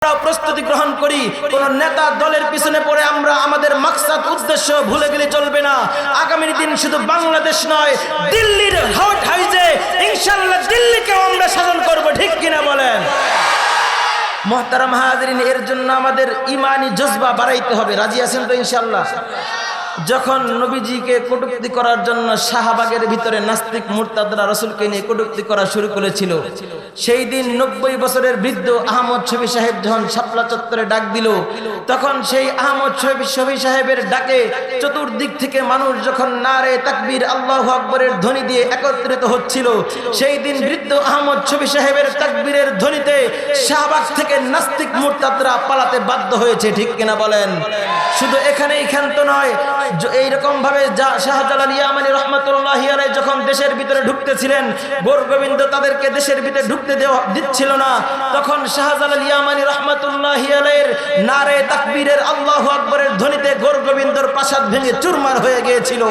প্রস্তুতি গ্রহণ করি, কোন নেতা দলের পিছনে পড়ে আমরা আমাদের মাকসাদ, উদ্দেশ্য ভুলে গেলে চলবে না। আগামী দিন শুধু বাংলাদেশ নয়, দিল্লির হট হাইজে ইনশাল্লাহ দিল্লিকেও আমরা শাসন করব, ঠিক কিনা বলেন? মহতারাম হাজরিন, এর জন্য আমাদের ইমানি জজবা বাড়াইতে হবে। রাজি আছেন তো ইনশাল্লাহ যখন নবীজিকে কটুক্তি করার জন্য শাহবাগের ভিতরে নাস্তিক মুরতাদরা রসুলকে নিয়ে কটুক্তি করা শুরু করেছিল, সেই দিন নব্বই বছরের বৃদ্ধ আহমদ ছবি সাহেব যখন শাপলা চত্বরে ডাক দিল, তখন সেই আহমদ ছবি ছবি সাহেবের ডাকে চতুর্দিক থেকে মানুষ যখন নারে তাকবীর আল্লাহ আকবরের ধ্বনি দিয়ে একত্রিত হচ্ছিল, সেই দিন বৃদ্ধ আহমদ ছবি সাহেবের তাকবীরের ধ্বনিতে শাহবাগ থেকে নাস্তিক মুরতাদরা পালাতে বাধ্য হয়েছে, ঠিক কিনা বলেন? শুধু এখানেই ক্ষান্ত নয় য- এইরকম ভাবে যা- শাহজালাল ইয়ামানি রহমতুল্লাহ আলাই যখন দেশের ভিতরে ঢুকতেছিলেন, গোর গোবিন্দ তাদেরকে দেশের ভিতরে ঢুকতে দেওয়া দিচ্ছিল না। তখন শাহজালাল ইয়ামানি রহমতুল্লাহ আলাইয়ের নারে তাকবীরের আল্লাহ আকবরের ধ্বনিতে গোর গোবিন্দর প্রাসাদ ভেঙে চুরমার হয়ে গিয়েছিল।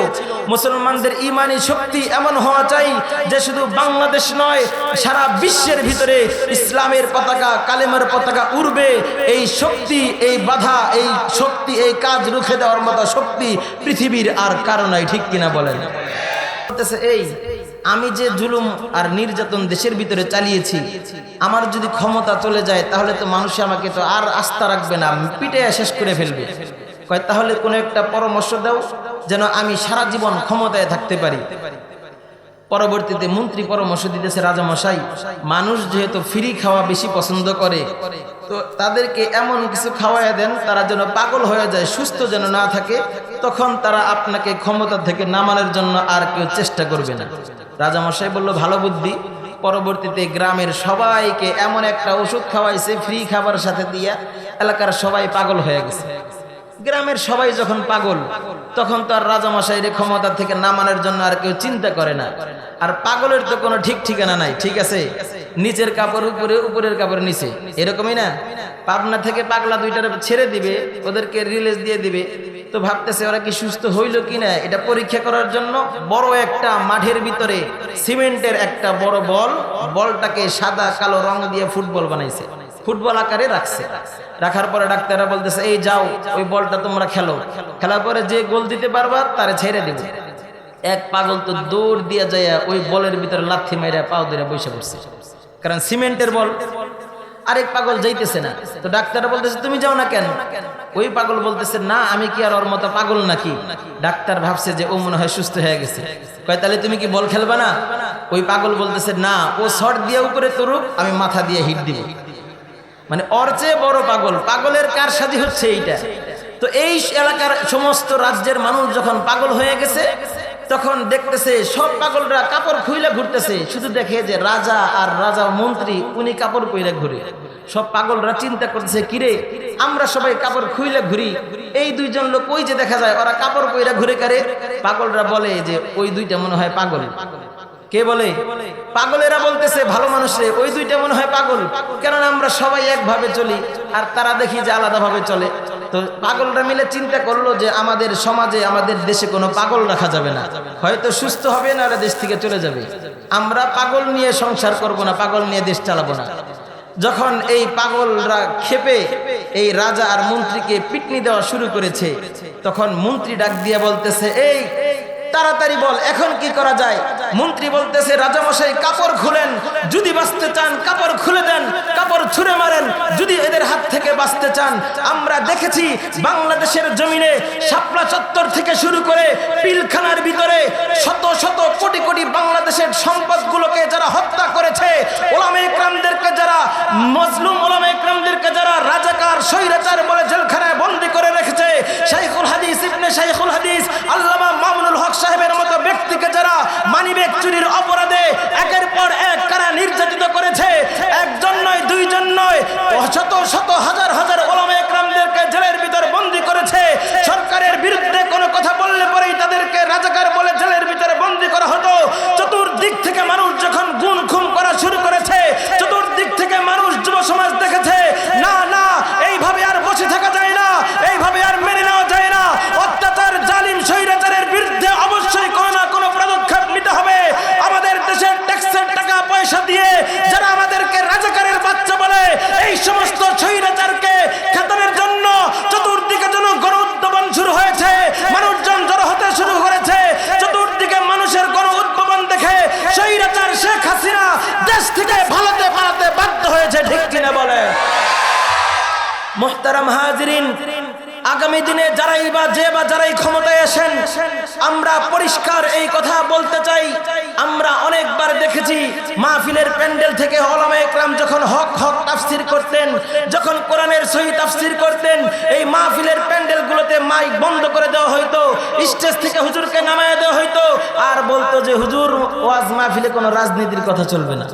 মুসলমানদের ইমানি শক্তি এমন হওয়া চাই শুধু বাংলাদেশ নয়, সারা বিশ্বের ভিতরে ইসলামের পতাকা, কালেমার পতাকা উড়বে। এই শক্তি, এই বাধা, এই শক্তি, এই কাজ রুখে দেওয়ার মতো শক্তি পৃথিবীর আর কারণাই ঠিক কিনা বলেন? এই, আমি যে জুলুম আর নির্যাতন দেশের ভিতরে চালিয়েছি, আমার যদি ক্ষমতা চলে যায়, তাহলে তো মানুষ আমাকে তো আর আস্থা রাখবে না পিটে শেষ করে ফেলবে। তাহলে কোনো একটা পরামর্শ দাও, যেন আমি সারা জীবন ক্ষমতায় থাকতে পারি। পরবর্তীতে মন্ত্রী পরামর্শ দিতেছে রাজামশাই, মানুষ যেহেতু ফ্রি খাওয়া বেশি পছন্দ করে, তো তাদেরকে এমন কিছু খাওয়াইয়া দেন, তারা যেন পাগল হয়ে যায়, সুস্থ যেন না থাকে, তখন তারা আপনাকে ক্ষমতা থেকে নামানোর জন্য আর কেউ চেষ্টা করবে না। রাজামশাই বলল, ভালো বুদ্ধি। পরবর্তীতে গ্রামের সবাইকে এমন একটা ওষুধ খাওয়াইছে ফ্রি খাবার সাথে দিয়া, এলাকার সবাই পাগল হয়ে গেছে। গ্রামের সবাই যখন পাগল, তখন তো আর রাজামশাইয়ের ক্ষমতা থেকে নামানোর জন্য আর কেউ চিন্তা করে না। আর পাগলের তো কোনো ঠিক ঠিকানা নাই, ঠিক আছে? নিচের কাপড় উপরে, উপরের কাপড় নিচে। এরকমই না? পাবনা থেকে পাগলা দুইটার ছেড়ে দিবে, ওদেরকে রিলিজ দিয়ে দিবে। তো ভাবতেছে ওরা কি সুস্থ হইল কিনা? এটা পরীক্ষা করার জন্য বড় একটা মাঠের ভিতরে, সিমেন্টের একটা বড় বল, বলটাকে সাদা, কালো রং দিয়ে ফুটবল বানাইছে। ফুটবল আকারে রাখছে। রাখার পরে ডাক্তাররা বলতেছে, এই যাও, ওই বলটা তোমরা খেলো। খেলার পরে যে গোল দিতে পারবা, তারে ছেড়ে দেবে। এক পাগল তো দৌড় দিয়া যায় ওই বলের ভিতরে লাথি মেরে পাও দিয়ে বসে পড়ছে। কারণ সিমেন্টের বল। আরেক পাগল যাইতেছে না। তো ডাক্তাররা বলতেছে, তুমি যাও না কেন? ওই পাগল বলতেছে, না, আমি কি আর ওর মতো পাগল নাকি? ডাক্তার ভাবছে যে ও মনে হয় সুস্থ হয়ে গেছে। কয়, তাহলে তুমি কি বল খেলবা না? ওই পাগল বলতেছে, না, ও শর্ট দিয়ে উপরে তরুক, আমি মাথা দিয়ে হিট দিব। মানে ওর চেয়ে বড় পাগল। পাগলের কার সাথে হচ্ছে এইটা। তো এই এলাকার সমস্ত রাজ্যের মানুষ যখন পাগল হয়ে গেছে, তখন দেখতেছে সব পাগলরা কাপড় খুইলে ঘুরতেছে। শুধু দেখে যে রাজা আর রাজা মন্ত্রী, উনি কাপড় পইলে ঘুরে। সব পাগলরা চিন্তা করতেছে, কিরে, আমরা সবাই কাপড় খুইলে ঘুরি। এই দুইজন লোক ওই যে দেখা যায়, ওরা কাপড় পইরা ঘুরে কারে? পাগলরা বলে যে, ওই দুইটা মনে হয় পাগল। কে বলে? পাগলেরা বলতেছে, ভালো মানুষে ওই দুইটা মনে হয় পাগল। কেননা আমরা সবাই একভাবে চলি, আর তারা দেখি যে আলাদাভাবে চলে। তো পাগলরা মিলে চিন্তা করল যে আমাদের সমাজে, আমাদের দেশে কোনো পাগল রাখা যাবে না। হয়তো সুস্থ হবে না দেশ থেকে চলে যাবে। আমরা পাগল নিয়ে সংসার করব না, পাগল নিয়ে দেশ চালাবো না। যখন এই পাগলরা খেপে এই রাজা আর মন্ত্রীকে পিটনি দেওয়া শুরু করেছে, তখন মন্ত্রী ডাক দিয়ে বলতেছে, এই তাড়াতাড়ি বল, এখন কি করা যায়? মন্ত্রী বলতেছে, রাজামশাই, কাপড় খুলেন। যদি বাঁচতে চান, কাপড় খুলে দেন, কাপড় ছুঁড়ে মারেন। যদি এদের হাত থেকে বাঁচতে চান, আমরা দেখেছি বাংলাদেশের জমিনে শাপলা চত্বর থেকে শুরু করে পিলখানার ভিতরে শত শত কোটি কোটি বাংলাদেশের সম্পদগুলোকে যারা হত্যা করেছে, ওলামে ইকরামদেরকে যারা, মজলুম ওলামে ইকরামদেরকে যারা রাজাকার, স্বৈরাচার বলে জেলখানায় বন্দি করে রেখেছে শাইখুল হাদিস ইবনে শাইখুল হাদিস, আল্লামা মামুনুল হক সাহেবের মতো ব্যক্তিকে যারা মানিব্যাগ চুরির অপরাধে একের পর এক কারা নির্যাতিত করেছে, একজন নয়, দুইজন নয়, শত শত হাজার হাজার ওলামা একরামদেরকে জেলের ভিতর বন্দী করেছে। সরকারের বিরুদ্ধে কোনো কথা বললে পরেই তাদেরকে রাজাকার মোহতারাম হাজিরিন, আগামী দিনে যারাই বা যে বা যারাই ক্ষমতায় আসেন, আমরা পরিষ্কার এই কথা বলতে চাই। আমরা অনেকবার দেখেছি, মাহফিলের প্যান্ডেল থেকে একরাম যখন হক হক তাফসির করতেন, যখন কোরআনের সহি তাফসির করতেন, এই মাহফিলের প্যান্ডেলগুলোতে মাইক বন্ধ করে দেওয়া হইতো, স্টেজ থেকে হুজুরকে নামায় দেওয়া হইতো, আর বলতো যে, হুজুর, ওয়াজ মাহফিলে কোনো রাজনীতির কথা চলবে না।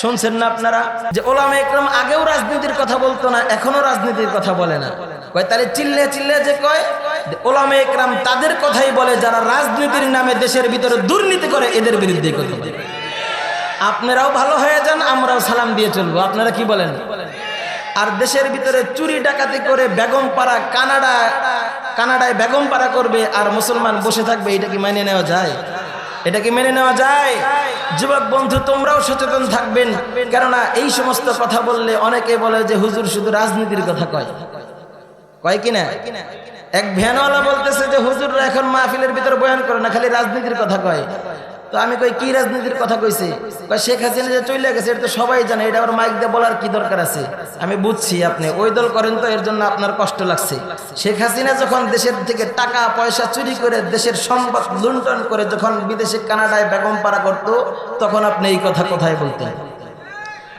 শুনছেন না আপনারা? যে ওলামা একরম আগেও রাজনীতির কথা বলতো না এখনও রাজনীতির কথা বলে না। তাহলে চিল্লে চিল্লে যে কয় তাদের কথাই বলে, যারা রাজনীতির নামে দেশের ভিতরে দুর্নীতি করে, এদের বিরুদ্ধে আপনারাও ভালো হয়ে যান, আমরাও সালাম দিয়ে চলবো। আপনারা কি বলেন? আর দেশের ভিতরে চুরি ডাকাতি করে বেগম পাড়া কানাডা, কানাডায় বেগম পাড়া করবে আর মুসলমান বসে থাকবে, এটা কি মেনে নেওয়া যায়? এটা কি মেনে নেওয়া যায়? যুবক বন্ধু, তোমরাও সচেতন থাকবেন। কেননা এই সমস্ত কথা বললে অনেকে বলে যে, হুজুর শুধু রাজনীতির কথা কয়। কয় কিনা এক ভ্যানওয়ালা বলতেছে যে, হুজুররা এখন মাহফিলের ভিতরে বয়ান করে না, খালি রাজনীতির কথা কয়। তো আমি কই, কি রাজনীতির কথা কইছে? শেখ হাসিনা যে চলে গেছে, এটা তো সবাই জানে, এটা আবার মাইক দিয়ে বলার কি দরকার আছে? আমি বুঝছি আপনি, ওই দল করেন তো, এর জন্য আপনার কষ্ট লাগছে। শেখ হাসিনা যখন দেশের থেকে টাকা, পয়সা চুরি করে দেশের সম্পদ লুণ্ঠন করে যখন বিদেশে কানাডায় বেগম পাড়া করতো, তখন আপনি এই কথা কোথায় বলতেন?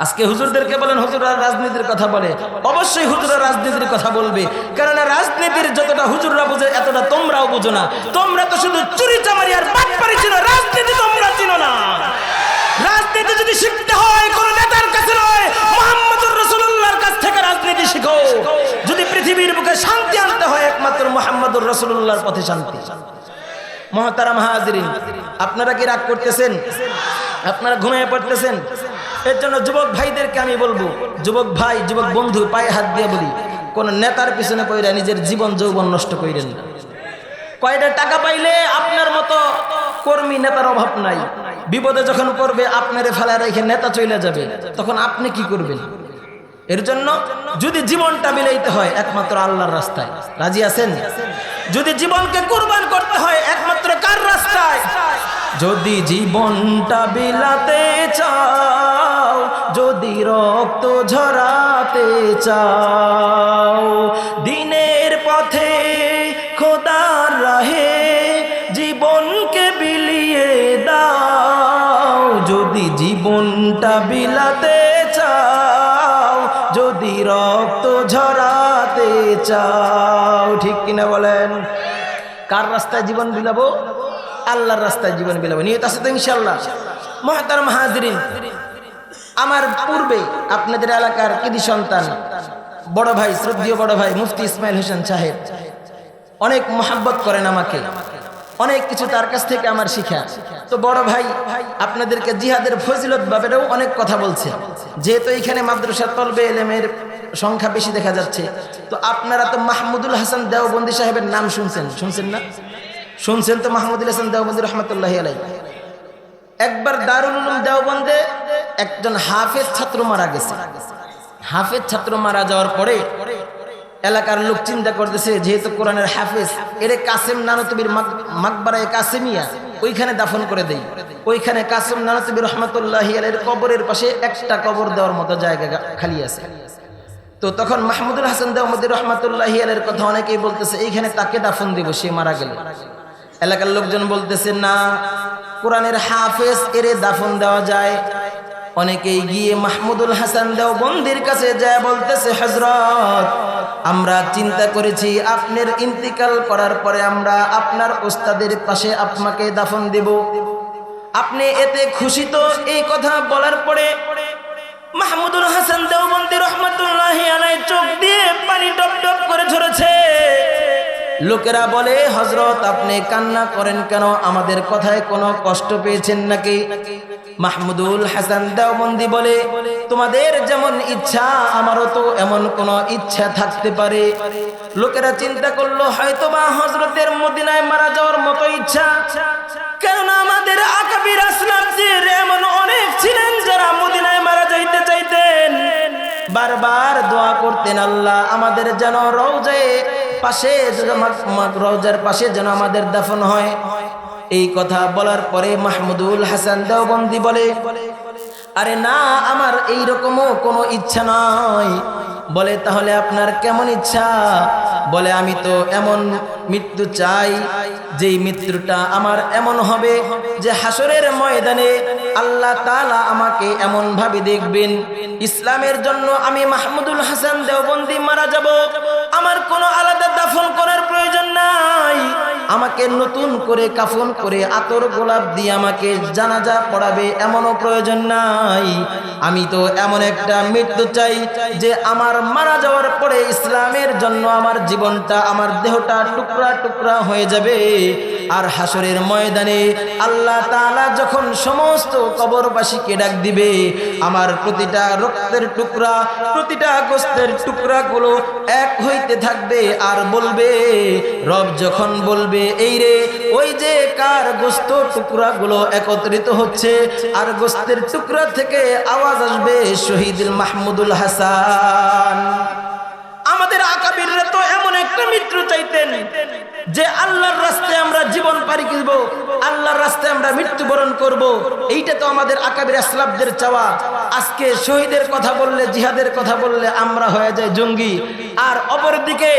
আজকে হুজুরদেরকে বলেন হুজুররা রাজনীতির কথা বলে। অবশ্যই হুজুরা রাজনীতির কথা বলবে। কেননা রাজনীতির যতটা হুজুররা বুঝে, এতটা তোমরাও বুঝো না। তোমরা তো শুধু চুরি চামারি আর বাটপারি ছিল, রাজনীতি তোমরা চিনো না। রাজনীতি যদি শিখতে হয়, কোন নেতার কাছে নয়, মোহাম্মদুর রসুল্লাহর কাছ থেকে রাজনীতি শিখো। যদি পৃথিবীর বুকে শান্তি আনতে হয়, একমাত্র মোহাম্মদুর রসুল্লাহর পথে শান্তি। মহতারাম হাজিরিন, আপনারা কি রাগ করতেছেন? আপনারা ঘুমিয়ে পড়তেছেন? এর জন্য যুবক ভাইদেরকে আমি বলব, যুবক ভাই, যুবক বন্ধু, পায়ে হাত দিয়ে বলি, কোন নেতার পিছনে পড়ে নিজের জীবন, যৌবন নষ্ট করেন না। কয়টা টাকা পাইলে আপনার মতো কর্মী নেতার অভাব নাই। বিপদে যখন পড়বে, আপনারে ফেলায় রেখে নেতা চলে যাবে। তখন আপনি কি করবেন? এর জন্য যদি জীবনটা বিলাইতে হয়, একমাত্র আল্লাহর রাস্তায়। রাজি আছেন? যদি জীবনকে কুরবান করতে হয়, একমাত্র কার রাস্তায়? যদি জীবনটা বিলাতে চাও যদি রক্ত ঝরাতে চাও। দিনের পথে খোদার রাহে জীবনকে বিলিয়ে দাও। যদি জীবনটা বিলাতে চাও, যদি রক্ত ঝরাতে চাও, ঠিক কিনা বলেন? কার রাস্তায় জীবন বিলাবো? আল্লাহর রাস্তায় জীবন বিলাবো। নিয়ত আছে তো ইনশাল্লাহ মহাতার মাহাজরিন আমার পূর্বে আপনাদের এলাকার কৃতি সন্তান, বড় ভাই, শ্রদ্ধীয় বড় ভাই, মুফতি ইসমাইল হোসেন সাহেব। অনেক মহাব্বত করেন আমাকে। অনেক কিছু তার কাছ থেকে আমার শিখা। তো বড় ভাই, আপনাদেরকে জিহাদের ফজিলত ব্যাপারেও অনেক কথা বলছে। যেহেতু এখানে মাদ্রাসা তলবে এলেমের সংখ্যা বেশি দেখা যাচ্ছে। তো আপনারা তো মাহমুদুল হাসান দেওবন্দি সাহেবের নাম শুনছেন। শুনছেন না? শুনছেন তো মাহমুদুল হাসান দেওবন্দি রহমতুল্লাহ আলাই একবার দারুল দেওবন্দে একজন হাফেজ ছাত্র মারা গেছে। হাফেজ ছাত্র মারা যাওয়ার পরে এলাকার লোক চিন্তা করতেছে, যেহেতু কোরআনের হাফেজ, এরে কাসেম নানতবির মাকবারায় কাসেমিয়া, ওইখানে দাফন করে দেই। ওইখানে কাসেম নানতবির রহমতুল্লাহ এর কবরের পাশে একটা কবর দেওয়ার মতো জায়গা খালি আছে। তো তখন মাহমুদুল হাসান দেওমদির রহমতুল্লাহ এর কথা অনেকেই বলতেছে, এইখানে তাকে দাফন দিব, সে মারা গেল। এলাকার লোকজন বলতেছে, না, কোরআনের হাফেজ এরে দাফন দেওয়া যায়। অনেকেই গিয়ে মাহমুদুল হাসান দেও বন্দির কাছে যায় বলতেছে হজরত আমরা চিন্তা করেছি আপনার ইন্তিকাল করার পরে আমরা আপনার ওস্তাদের পাশে আপনাকে দাফন দেব। আপনি এতে খুশি তো? এই কথা বলার পরে মাহমুদুল হাসান দেওবন্দি রহমতুল্লাহ আলাই চোখ দিয়ে পানি টপ টপ করে ঝরেছে। লোকেরা বলে হজরত আপনি কান্না করেন কেন? আমাদের কথায় কোনো কষ্ট পেয়েছেন নাকি নাকি? মাহমুদুল হাসান দেওবন্দি বলে, তোমাদের যেমন ইচ্ছা, আমারও তো এমন কোনো ইচ্ছা থাকতে পারে। লোকেরা চিন্তা করল হয়তো বা হজরতের মদিনায় মারা যাওয়ার মতো ইচ্ছা। কেননা আমাদের আকাবির আসলামদের এমন অনেক ছিলেন যারা মদিনায় মারা যাইতে চাইতেন। বারবার দোয়া করতেন আল্লাহ, আমাদের যেন রওজায় পাশে রওজার পাশে যেন আমাদের দাফন হয়। এই কথা বলার পরে মাহমুদুল হাসান দেওবন্দি বলে, আরে না, আমার এই রকমও কোনো ইচ্ছা নয় বলে, তাহলে আপনার কেমন ইচ্ছা? বলে, আমি তো এমন মৃত্যু চাই, যেই মৃত্যুটা আমার এমন হবে যে হাসরের ময়দানে আল্লাহ তালা আমাকে এমন ভাবে দেখবেন। ইসলামের জন্য আমি মাহমুদুল হাসান দেওবন্দি মারা যাব। আমার কোনো আলাদা দাফন করার প্রয়োজন নাই। আমাকে নতুন করে কাফন করে আতর গোলাপ দিয়ে আমাকে জানাজা পড়াবে এমনও প্রয়োজন নাই। আমি তো এমন একটা মৃত্যু চাই যে আমার মারা যাওয়ার পরে ইসলামের জন্য আমার জীবনটা, আমার দেহটা টুকরা টুকরা হয়ে যাবে। আর হাসরের ময়দানে আল্লাহ তালা যখন সমস্ত কবরবাসীকে ডাক দিবে, আমার প্রতিটা রক্তের টুকরা, প্রতিটা গোস্তের টুকরাগুলো এক হইতে থাকবে আর বলবে, রব যখন বলবে, এই রে, ওই যে কার গোস্ত টুকরাগুলো একত্রিত হচ্ছে, আর গোস্তের টুকরা থেকে আওয়াজ আসবে শহীদুল মাহমুদুল হাসান। আমাদের আকাবিররা তো এমন একটা মৃত্যু চাইতেন যে আল্লাহর রাস্তায় আমরা জীবন পারি কিনবো আল্লাহর রাস্তায় আমরা মৃত্যুবরণ করব। এইটা তো আমাদের আকাবির আসলাবদের চাওয়া। আজকে শহীদের কথা বললে, জিহাদের কথা বললে আমরা হয়ে যায় জঙ্গি। আর অপরদিকে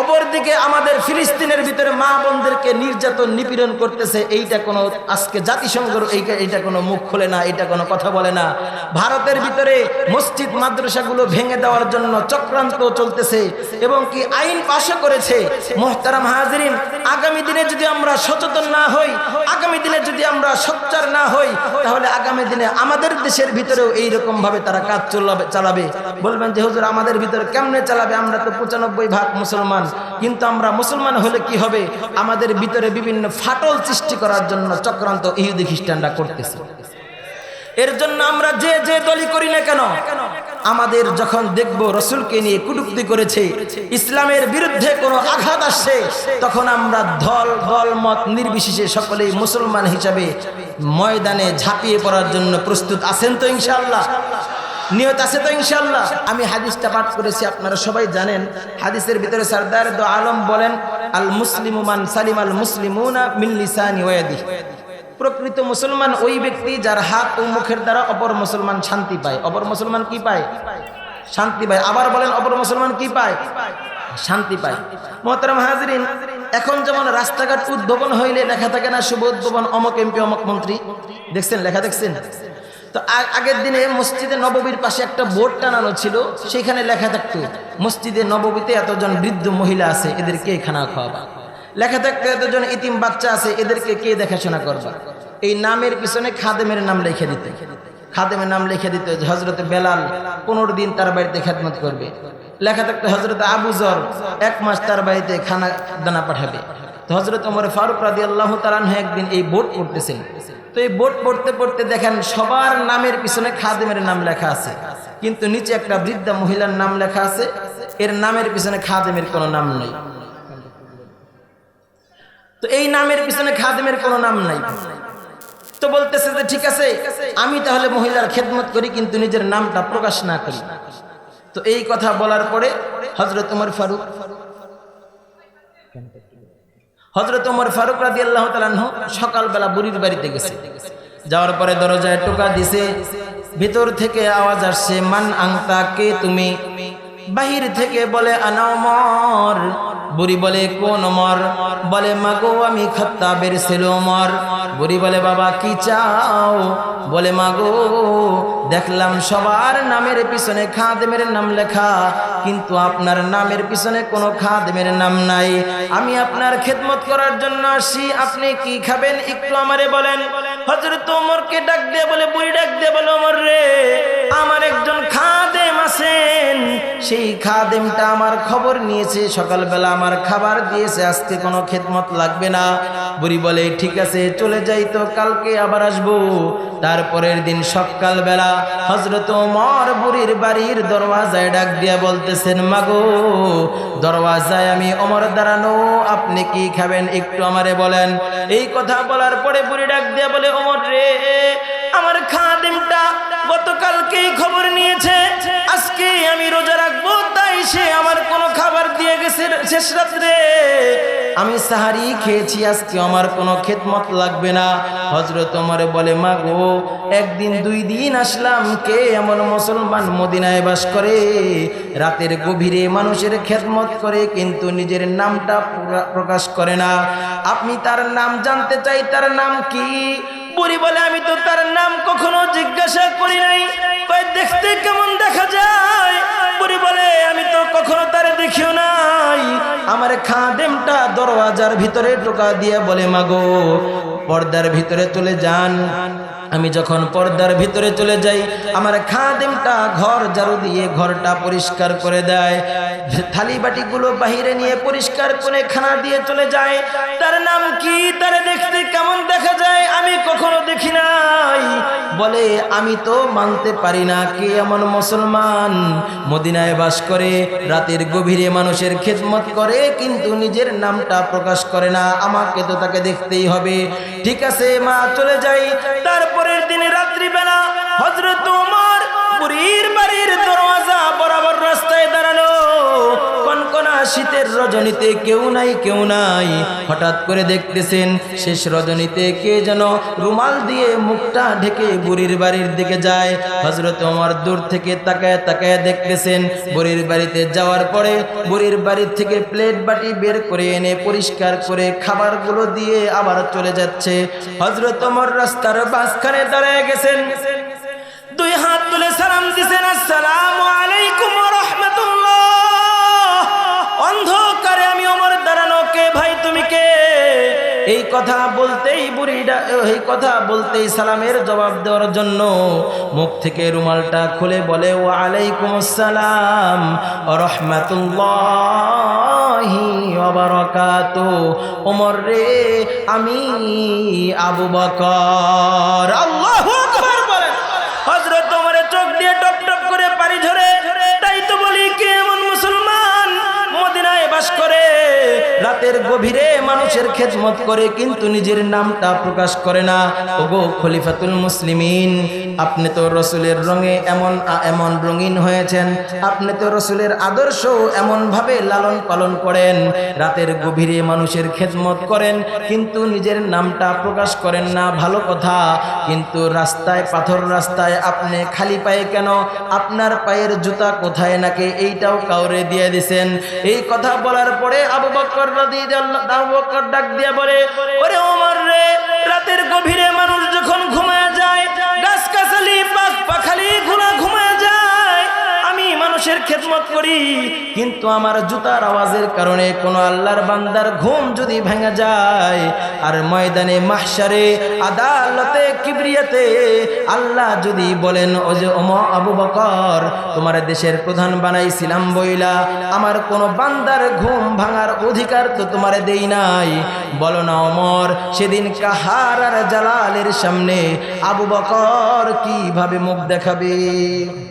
অপরদিকে আমাদের ফিলিস্তিনের ভিতরে মা বোনদেরকে নির্যাতন, নিপীড়ন করতেছে, এইটা কোনো আজকে জাতিসংঘর, এইটা এইটা কোনো মুখ খোলে না এটা কোনো কথা বলে না। ভারতের ভিতরে মসজিদ, মাদ্রাসাগুলো ভেঙে দেওয়ার জন্য চক্রান্ত চলতেছে এবং কি আইন পাশও করেছে। মোহতারাম হাজরিন, আগামী দিনে যদি আমরা সচেতন না হই, আগামী দিনে যদি আমরা সোচ্চার না হই, তাহলে আগামী দিনে আমাদের দেশের ভিতরেও এইরকম ভাবে তারা কাজ চলাবে চালাবে। বলবেন যে, হুজুর, আমাদের ভিতরে কেমনে চালাবে? আমরা তো পঁচানব্বই ভাগ মুসলমান। কিন্তু আমরা মুসলমান হলে কি হবে? আমাদের ভিতরে বিভিন্ন ফাটল সৃষ্টি করার জন্য চক্রান্ত ইহুদি খ্রিস্টানরা করতেছে। এর জন্য আমরা যে যে দলই করি না কেন, আমাদের যখন দেখব রসুলকে নিয়ে কুটুক্তি করেছে, ইসলামের বিরুদ্ধে কোনো আঘাত আসছে, তখন আমরা দল দল, মত নির্বিশেষে সকলেই মুসলমান হিসাবে ময়দানে ঝাঁপিয়ে পড়ার জন্য প্রস্তুত আছেন তো ইনশাআল্লাহ। নিয়ত আছে তো ইনশাল্লাহ আমি হাদিসটা পাঠ করেছি, আপনারা সবাই জানেন। হাদিসের ভিতরে সরদার দো আলম বলেন, আল মুসলিমান সালিম আল মুসলিমুনা মিন লিসানি ওয়াদি প্রকৃত মুসলমান ওই ব্যক্তি যার হাত ও মুখের দ্বারা অপর মুসলমান শান্তি পায়। অপর মুসলমান কি পায়? শান্তি পায়। আবার বলেন, অপর মুসলমান কি পায়? শান্তি পায়। মোহতারাম হাজরিন, এখন যেমন রাস্তাঘাট উদ্ভাবন হইলে লেখা থাকে না, শুভ উদ্ভাবন অমক এমপি, অমক মন্ত্রী। দেখছেন, লেখা দেখছেন? তো আগের দিনে মসজিদে নববীর পাশে একটা বোর্ড টানানো ছিল সেখানে লেখা থাকতো, মসজিদে নববীতে এতজন বৃদ্ধ মহিলা আছে, এদেরকে খানা খাওয়াবা। লেখা থাকতো, এতজন ইতিম বাচ্চা আছে, এদেরকে কে দেখাশোনা করবা? এই নামের পিছনে খাদেমের নাম লিখে দিতে। খাদেমের নাম লিখে দিতে হজরতে বেলাল পনেরো দিন তার বাড়িতে খেদমত করবে। লেখা থাকতো হজরত আবুজর এক মাস তার বাড়িতে খানা দানা পাঠাবে। তো হজরত ওমর ফারুক রাদি আল্লাহ তালান একদিন এই বোর্ড পড়তেছেন তো এই বোর্ড পড়তে পড়তে দেখেন সবার নামের পিছনে খাদেমের নাম লেখা আছে। কিন্তু নিচে একটা বৃদ্ধা মহিলার নাম লেখা আছে। এর নামের পিছনে খাদেমের কোনো নাম নেই। তো এই নামের পিছনে খাদেমের কোনো নাম নাই। তো বলতেছে যে, ঠিক আছে, আমি তাহলে মহিলার খেদমত করি, কিন্তু নিজের নামটা প্রকাশ না করি। তো এই কথা বলার পরে হজরত উমর ফারুক হজরত ওমর ফারুক রাজি আল্লাহ তালাহ সকালবেলা বুড়ির বাড়িতে গেছে। যাওয়ার পরে দরজায় টোকা দিছে, ভিতর থেকে আওয়াজ আসছে, মান আংতা কে তুমি? বাহির থেকে বলে আনামর বুড়ি বলে, কোন মর বলে, মাগো, আমি খত্তাবের ছেলে মর বুড়ি বলে, বাবা, কি চাও? বলে মাগো দেখলাম সবার নামের পিছনে খাদেমের নাম লেখা, কিন্তু আপনার নামের পিছনে কোনো খাদেমের নাম নাই। আমি আপনার খেদমত করার জন্য আসি, আপনি কি খাবেন একটু আমারে বলেন। হজরত ওমরকে ডাক দিয়ে বলে, বুড়ি ডাক দিয়ে বলে, ওমর রে, আমার একজন খাদেম আছেন। সেই খাদেমটা আমার খবর নিয়েছে, সকালবেলা আমার খাবার দিয়েছে, আজকে কোনো খেদমত লাগবে না। বুড়ি বলে, ঠিক আছে, চলে যাই তো, কালকে আবার আসব। তারপরের দিন সকালবেলা হজরত ওমর বুড়ির বাড়ির দরওয়াজায় ডাক দিয়া বলতেছেন, মাগো, দরওয়াজায় আমি অমর দাঁড়ানো, আপনি কি খাবেন একটু আমারে বলেন। এই কথা বলার পরে বুড়ি ডাক দিয়া বলে অমর রে, আমার খাদেমটা গতকালকেই খবর নিয়েছে আজকে আমি রোজা রাখব। শেষ রাত্রে আমি সাহারি খেয়েছি, আজকে আমার কোনো খেদমত লাগবে না। হজরত ওমর বলে, মা গো, একদিন দুই দিন আসলাম, কে এমন মুসলমান মদিনায় বাস করে? রাতের গভীরে মানুষের খেদমত করে, কিন্তু নিজের নামটা প্রকা- প্রকাশ করে না। আপনি তার নাম জানতে চাই, তার নাম কি? বুড়ি বলে, আমি তো তার নাম কখনো জিজ্ঞাসা করি নাই। দেখতে কেমন দেখা যায়? বুড়ি বলে, আমি তো কখনো তার দেখিও নাই। আমার খাদেমটা দরওয়াজার ভিতরে টোকা দিয়ে বলে, মাগো, পর্দার ভিতরে চলে যান। আমি যখন পর্দার ভিতরে চলে যাই, আমার খাদেমটা ঘর ঝাড়ু দিয়ে ঘরটা পরিষ্কার করে দেয়। থালি বাটিগুলো বাহিরে নিয়ে পরিষ্কার করে খানা দিয়ে চলে যায়। তার নাম কি? তার দেখতে কেমন দেখা যায়? আমি কখনো দেখি নাই। বলে, আমি তো মানতে পারি না কে এমন মুসলমান। মদিনায় বাস করে, রাতের গভীরে মানুষের খেদমত করে, কিন্তু নিজের নামটা প্রকাশ করে না। আমাকে তো তাকে দেখতেই হবে। ঠিক আছে, মা, চলে যাই। তারপরের রজনীতে কেউ নাই কেউ নাই। হঠাৎ করে দেখতেছেন, শেষ রজনীতে কে যেন রুমাল দিয়ে মুখটা ঢেকে বুড়ির বাড়ির দিকে যায়। হজরত ওমর দূর থেকে তাকায় তাকায় দেখতেছেন, বুড়ির বাড়িতে যাওয়ার পরে বুড়ির বাড়ির থেকে প্লেট বাটি বের করে এনে পরিষ্কার করে খাবারগুলো দিয়ে আবার চলে যাচ্ছে। হজরত ওমর রাস্তার মাঝখানে দাঁড়ায় গেছেন। দুই হাত তুলে সালাম দিছেন, আসসালামু এই কথা বলতেই বুড়িটা, এই কথা বলতেই সালামের জবাব দেওয়ার জন্য মুখ থেকে রুমালটা খুলে বলে ও আলাইকুম আসসালাম, রহমাতুল্লাহি ওমর রে, আমি আবু বকর, আল্লাহু রাতের গভীরে মানুষের খেদমত করে, কিন্তু নিজের নামটা প্রকাশ করে না। ওগো খলিফাতুল মুসলিমিন, আপনি তো রসুলের রঙে এমন এমন রঙিন হয়েছেন। আপনি তো রসুলের আদর্শ এমন ভাবে লালন পালন করেন। রাতের গভীরে মানুষের খেদমত করেন, কিন্তু নিজের নামটা প্রকাশ করেন না, ভালো কথা। কিন্তু রাস্তায়, পাথর রাস্তায় আপনি খালি পায়ে কেন? আপনার পায়ের জুতা কোথায় নাকি? এইটাও কাউরে দিয়ে দিছেন। এই কথা বলার পরে আবু বকর ডাক দিয়া বলে ওরে ওমর রে রাতের গভীরে খেদমত করি, কিন্তু আমার জুতার আওয়াজের কারণে কোনো আল্লাহর বান্দার ঘুম যদি ভেঙে যায়, আর ময়দানে মাহসারে আদালতে, কিবরিয়াতে আল্লাহ যদি বলেন, ও যে ওম আবু বকর, তোমার দেশের প্রধান বানাইছিলাম বইলা, আমার কোনো বান্দার ঘুম ভাঙার অধিকার তো তোমার দেই নাই। বলো না অমর সেদিন কাহার আর জালালের সামনে আবু বকর কীভাবে মুখ দেখাবে?